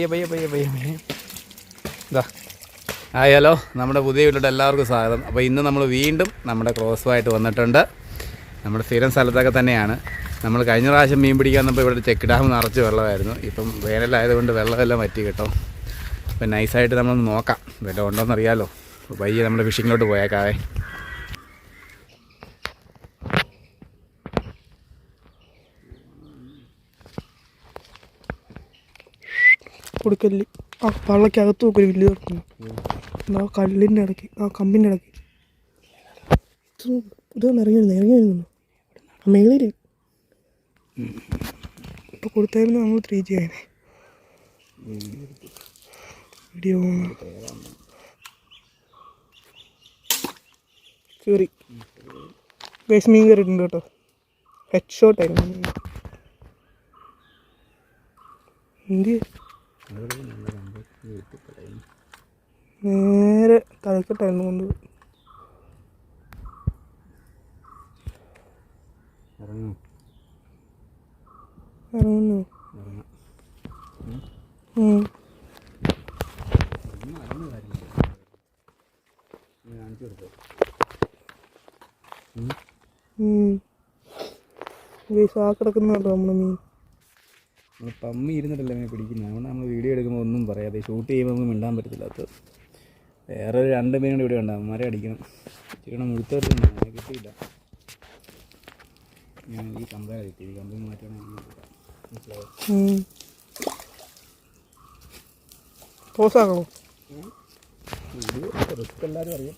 പയ്യെ പയ്യെ പയ്യെ പയ്യെ. പയ്യെ ഇതാ ഹലോ. നമ്മുടെ പുതിയ വീട്ടിലോട്ട് എല്ലാവർക്കും സ്വാഗതം. അപ്പോൾ ഇന്ന് നമ്മൾ വീണ്ടും നമ്മുടെ ക്രോസുമായിട്ട് വന്നിട്ടുണ്ട്. നമ്മുടെ സ്ഥിരം സ്ഥലത്തൊക്കെ തന്നെയാണ്. നമ്മൾ കഴിഞ്ഞ പ്രാവശ്യം മീൻ പിടിക്കാൻ വന്നപ്പോൾ ഇവിടെ ചെക്ക് ഡാം നിറച്ച് വെള്ളമായിരുന്നു. ഇപ്പം വേനലായതുകൊണ്ട് വെള്ളമെല്ലാം വറ്റി കിട്ടും. അപ്പം നൈസായിട്ട് നമ്മളൊന്ന് നോക്കാം. വല്ലതും ഉണ്ടോയെന്നറിയാമല്ലോ അപ്പോൾ പയ്യെ നമ്മൾ ഫിഷിങ്ങിലോട്ട് പോയേക്കാവേ. കൊടുക്കൽ. ആ പള്ളക്കകത്ത് നോക്കൊരു വില്ല് കിടക്കുന്നു. എന്നാ കല്ലിന്റെ ഇടയ്ക്ക് ആ കമ്പിന്റെ ഇടയ്ക്ക്. ഇതൊന്ന് ഇറങ്ങി വരുന്നു ഇറങ്ങി വരുന്നു മേളിൽ ഇപ്പൊ കൊടുത്തായിരുന്നു നമ്മൾ ത്രീ ജി ആയനെ വീഡിയോ കയറി ബേസ് മീൻ കയറിയിട്ടുണ്ട് കേട്ടോ. ഹെഡ് ഷോട്ടായിരുന്നു എന്ത്? നേരെ തലക്കെട്ടായിരുന്നു കൊണ്ട്. ഇറങ്ങുന്നു. ആ കിടക്കുന്ന കേട്ടോ നമ്മുടെ മീൻ? പമ്മി ഇരുന്നിട്ടല്ല എന്നെ പിടിക്കുന്നത് അതുകൊണ്ട് നമ്മൾ വീഡിയോ എടുക്കുമ്പോൾ ഒന്നും പറയാതെ ഷൂട്ട് ചെയ്യുമ്പോൾ നമുക്ക് മിണ്ടാൻ പറ്റത്തില്ല അത്. വേറെ ഒരു രണ്ട് മീൻ കൂടി ഇവിടെ ഉണ്ടാവും മരം അടിക്കണം. ചെയ്യണം മുഴുത്തവരുണ്ട് അങ്ങനെ കിട്ടിയില്ല. ഞാൻ ഈ കമ്പനി കിട്ടി ഈ കമ്പനി മാറ്റണം മനസ്സിലാവും റിസ്ക് എല്ലാവരും അറിയാം.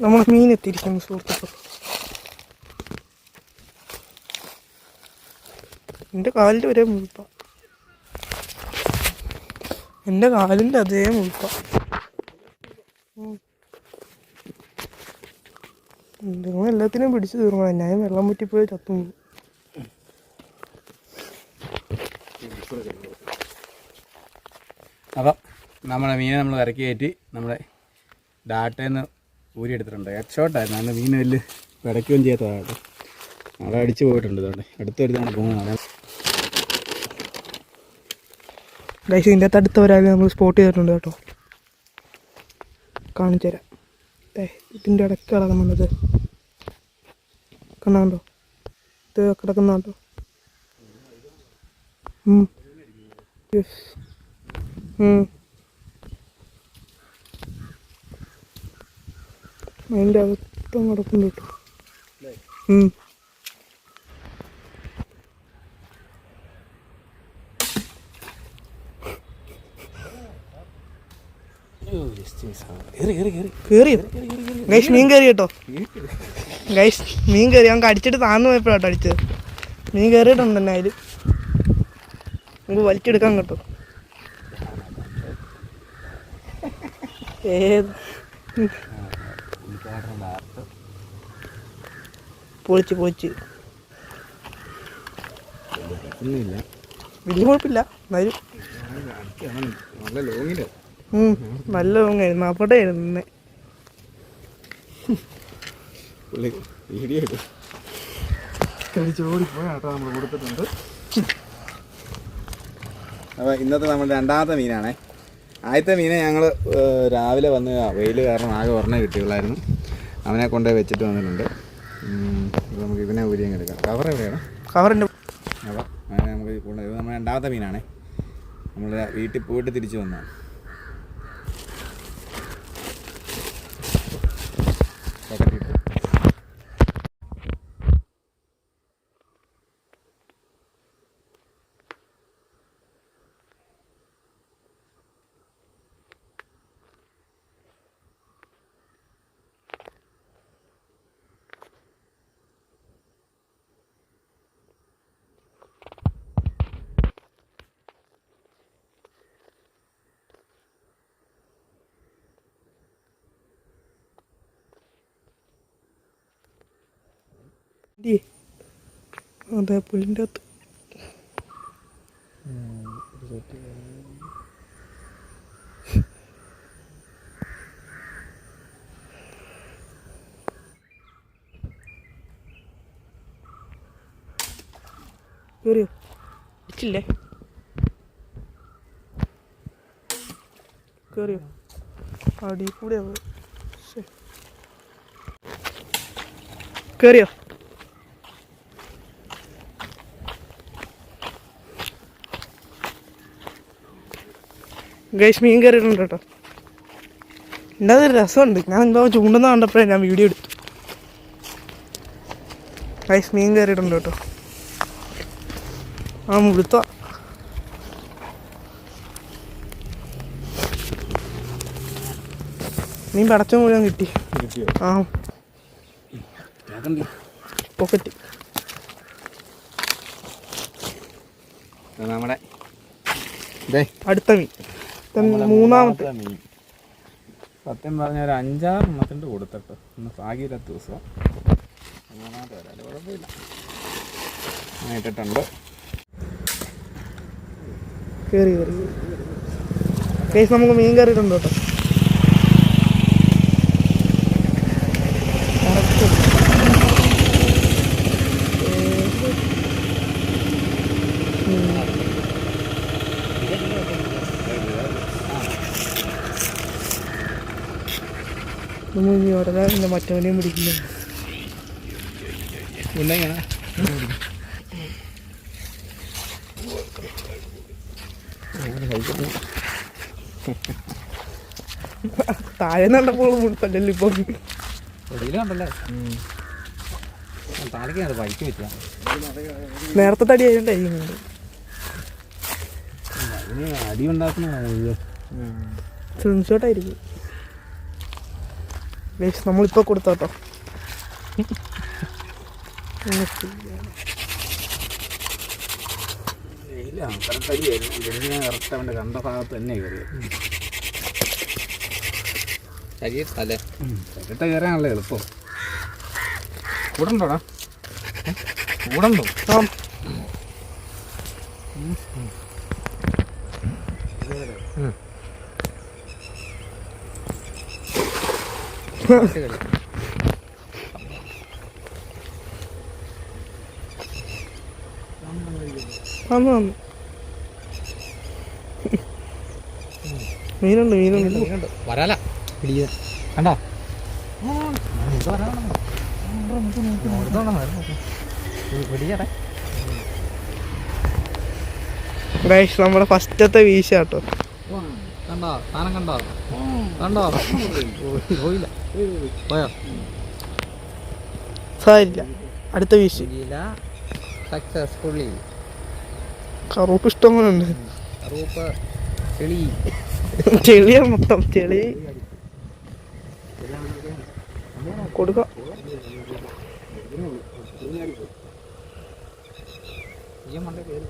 നമ്മൾ മീൻ എത്തിയിരിക്കുന്നു സുഹൃത്തുക്കൾ എന്റെ കാലിന്റെ ഒരേ മുഴുപ്പ. എന്റെ കാലിന്റെ അതേ മുഴുപ്പ. നിങ്ങൾ എല്ലാത്തിനും പിടിച്ചു തീർക്കണം ഞാൻ വെള്ളം മുറ്റിപ്പോയി ചത്തു. അപ്പം നമ്മുടെ മീനെ നമ്മൾ ഇറക്കി കയറ്റി നമ്മുടെ ഡാറ്റയിൽ നിന്ന് ഊരിയെടുത്തിട്ടുണ്ട്. ഹെഡ് ഷോട്ടായിരുന്നു അതിന്റെ മീൻ വലിയ പിടയ്ക്കുകയും ചെയ്യാത്തതാണ് കേട്ടോ അവിടെ അടിച്ചു പോയിട്ടുണ്ട് ഇതുകൊണ്ട്. അടുത്തൊരു തവണ പോകുന്നതാണ്. ഗൈസ് ഇതിന്റെ അകത്ത് അടുത്ത ഒരാൾ നമ്മൾ സ്പോട്ട് ചെയ്തിട്ടുണ്ട് കേട്ടോ. കാണിച്ചു തരാം. ഏ ഇതിന്റെ ഇടയ്ക്ക് വന്നത്. കണ്ടോ ഇത് കിടക്കുന്ന കേട്ടോ യെസ് അതിന്റെ അകത്തും കിടക്കുന്നു കേട്ടോ. ഗൈസ് മീൻ കയറി കേട്ടോ. ഗൈസ് മീൻ കയറി ഞങ്ങൾക്ക് അടിച്ചിട്ട് താന്നു പോയപ്പോഴാട്ടോ അടിച്ചത്. മീൻ കയറിയിട്ടുണ്ട് തന്നെ അതിൽ നമുക്ക് വലിച്ചെടുക്കാൻ കേട്ടോ. ഏത്? പൊളിച്ച് പൊളിച്ച്. ഒന്നുമില്ല വലിയ കുഴപ്പമില്ല. എന്നാലും നല്ല ലോങ്ങായിരുന്നു. അവിടെ ആയിരുന്നു നിന്നെ അപ്പോൾ ഇന്നത്തെ നമ്മുടെ രണ്ടാമത്തെ മീനാണേ. ആദ്യത്തെ മീനെ ഞങ്ങൾ രാവിലെ വന്ന് വെയിൽ കാരണം ആകെ ഒരെണ്ണേ കിട്ടിയുള്ളായിരുന്നു. അവനെ കൊണ്ടുപോയി വെച്ചിട്ട് വന്നിട്ടുണ്ട്. ഉം, അപ്പോൾ നമുക്ക് ഇതിനെ ഊരിയും എടുക്കാം. കവർ എവിടെയാണ്? കവറിന്റെ അപ്പോൾ അങ്ങനെ നമുക്ക് കൊണ്ടുപോയി ഇത് നമ്മുടെ രണ്ടാമത്തെ മീനാണ്. നമ്മൾ വീട്ടിൽ പോയിട്ട് തിരിച്ചു വന്നതാണ്. അതെ പുല്ലിന്റെ അകത്ത്. കേറിയോ? ഇച്ചില്ലേ കേറിയോ? അടി കൂടെ കേറിയോ? ഗൈസ് മീൻ കയറിയിട്ടുണ്ട് കേട്ടോ. എന്റെ അതൊരു രസമുണ്ട്. ഞാൻ എന്തോ ചൂണ്ടെന്ന് കണ്ടപ്പോഴേ ഞാൻ വീഡിയോ എടുത്തു. ഗൈസ് മീൻ കയറിയിട്ടുണ്ട് കേട്ടോ. ആ മുഴുത്ത. മീൻ പടച്ച മുഴുവൻ കിട്ടി. ആ. പോക്കറ്റ് നമ്മുടെ അടുത്ത മീൻ. മൂന്നാമത്തെ മീൻ സത്യം പറഞ്ഞ ഒരു അഞ്ചാറ് എണ്ണത്തിന്റെ കൊടുത്തിട്ട് ഇന്ന് സാഗിരത്ത് ദിവസം മൂന്നാമത്തെ വരാൽ കുഴപ്പമില്ല. ഇട്ടിട്ടുണ്ട്. കേറി കയറി കേസ് നമുക്ക് മീൻ കയറിയിട്ടുണ്ട് കേട്ടോ. ഇനി ഉടനെ പിന്നെ മറ്റവനെയും പിടിക്കുന്നു. താഴെ കണ്ടപ്പോൾ മുഴുപ്പല്ലല്ലോ ഇപ്പൊ. നേരത്തെ തടി ആയതുകൊണ്ടായിരിക്കും അതിന് അടി ഉണ്ടാക്കുന്ന ഗൈസ് നമ്മളിപ്പോൾ കൊടുത്തോട്ടോ. കണ്ട ഭാഗത്ത് തന്നെ കയറിയത് എളുപ്പം. കൂടണ്ടോടാ? കൂടണ്ടോ? വന്നു വന്നു. മീനുണ്ട് മീനുണ്ട്. വരാല പിടിക്കുക കണ്ടോ? നമ്മുടെ ഫസ്റ്റത്തെ വീശ കേട്ടോ. കണ്ടോ? സാധനം കണ്ടോ? കണ്ടോ? പോയില്ല. പോയോ? സാരില്ല. അടുത്ത വീശ് സക്സസ്ഫുള്ളി കറുപ്പ് ഇഷ്ടം പോലെ ഉണ്ട് റൂപ്പ് ചെളി. ചെളിയാണ് മൊത്തം ചെളി. കൊടുക്കാം. ഈ മണ്ടേ കയറി.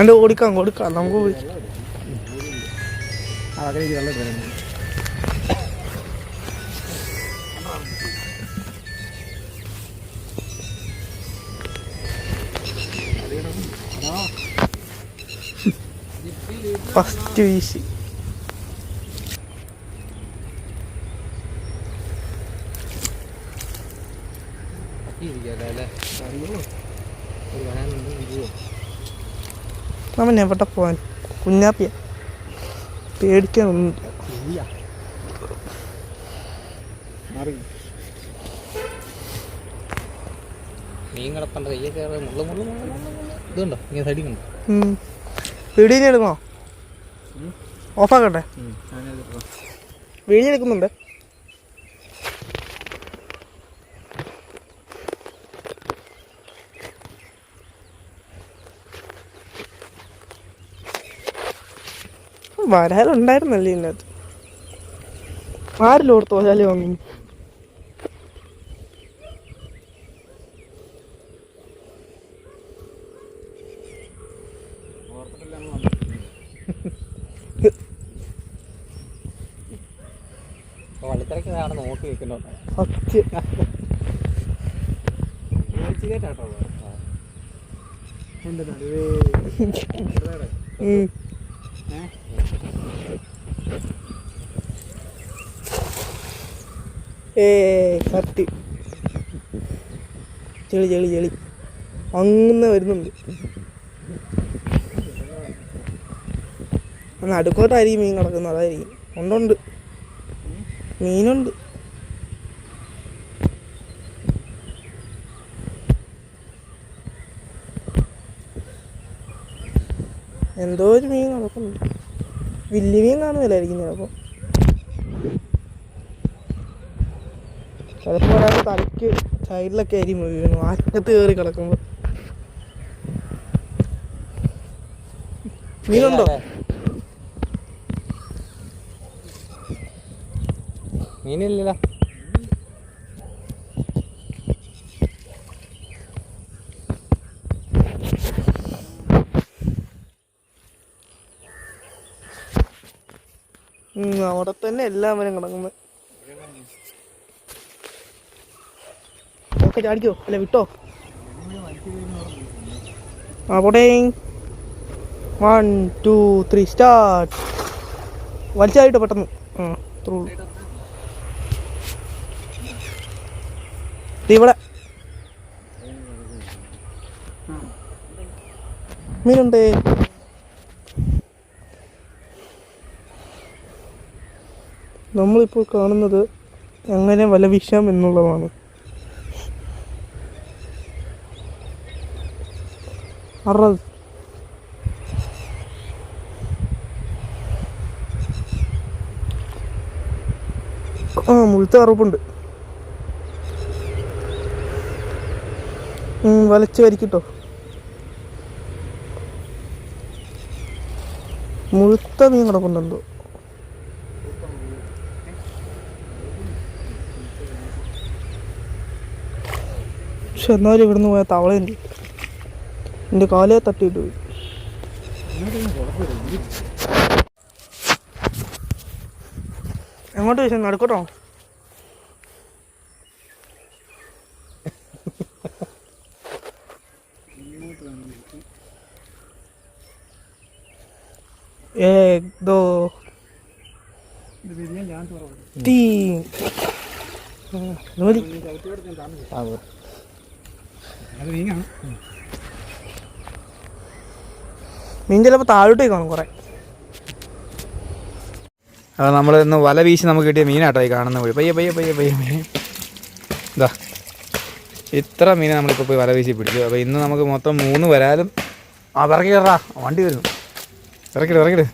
അതിന്റെ ഓടിക്കാം കൊടുക്കാം നമുക്ക് ഇടുന്നു ഫസ്റ്റ് വീശി ഇരിക്കല്ലേ? അല്ലേ? ഒരു വരാനുണ്ട് അവൻ എവിടെ പോവാൻ? കുഞ്ഞാപ്പിയ. പേടിക്കാനൊന്നുമില്ല. ഉം. വീഡിയോ എടുക്കണോ? ഓഫാക്കട്ടെ. വീഡിയോ എടുക്കുന്നുണ്ട്. വരാലുണ്ടായിരുന്നല്ലേ ഇതിനകത്ത്? ആരിലോർത്ത് വരാൽ വാങ്ങി വള്ളിത്തിരക്ക് അവിടെ നോക്കി വെക്കണോ സത്യം ഉം. ഏ കത്തി. ചെളി ചെളി ചെളി. അങ്ങനെ വരുന്നുണ്ട്. നടുക്കോട്ടായിരിക്കും മീൻ കിടക്കുന്നത്. അതായിരിക്കും. ഉണ്ടുണ്ട് മീനുണ്ട്. എന്തോ ഒരു മീൻ കിടക്കുന്നുണ്ട്. വലിയ മീൻ കാണുന്നില്ലായിരിക്കും ചിലപ്പോൾ. ചിലപ്പോൾ ഒരാൾ തലയ്ക്ക് സൈഡിലൊക്കെ ആയിരിക്കും വീണു അറ്റത്ത് കയറി കിടക്കുമ്പോൾ മീനുണ്ടോ? മീനില്ലല്ലോ. അവിടെ തന്നെ എല്ലാവരും കിടക്കുന്നത് ഓക്കെ ചാടിക്കോ? അല്ല വിട്ടോ? ആ പോട്ടെ വൺ ടു ത്രീ സ്റ്റാർട്ട് വലിച്ചായിട്ട് പെട്ടെന്ന്. ആ ത്രൂ ഇവിടെ. മീനുണ്ട്. നമ്മളിപ്പോൾ കാണുന്നത് എങ്ങനെ വല വീശാം എന്നുള്ളതാണ്. അറത് ആ മുഴുത്ത കറുപ്പുണ്ട്. വലച്ച് വരിക്കിട്ടോ മുഴുത്ത മീൻ കിടപ്പുണ്ടെന്തോ പക്ഷെ എന്നാലും ഇവിടുന്ന് പോയ തവളയുണ്ട് എന്റെ കാലേ തട്ടിയിട്ട് പോയി. എങ്ങോട്ട് ചോദിച്ചാൽ നടക്കട്ടോ? एक दो മീൻ ചിലപ്പോൾ താഴോട്ടേക്ക് കാണും കുറേ. അപ്പോൾ നമ്മൾ ഇന്ന് വല വീശി നമുക്ക് കിട്ടിയ മീനാട്ടോ ഈ കാണുന്ന വഴി. പയ്യെ പയ്യെ പയ്യെ പയ്യെ പയ്യെ. ഇതാ ഇത്ര മീനെ നമ്മളിപ്പോൾ പോയി വല വീശി പിടിച്ചു. അപ്പോൾ ഇന്ന് നമുക്ക് മൊത്തം മൂന്ന് വരാലും ആ ഇറക്കി കയറാ വണ്ടി വരുന്നു. ഇറക്കിട് ഇറക്കിട്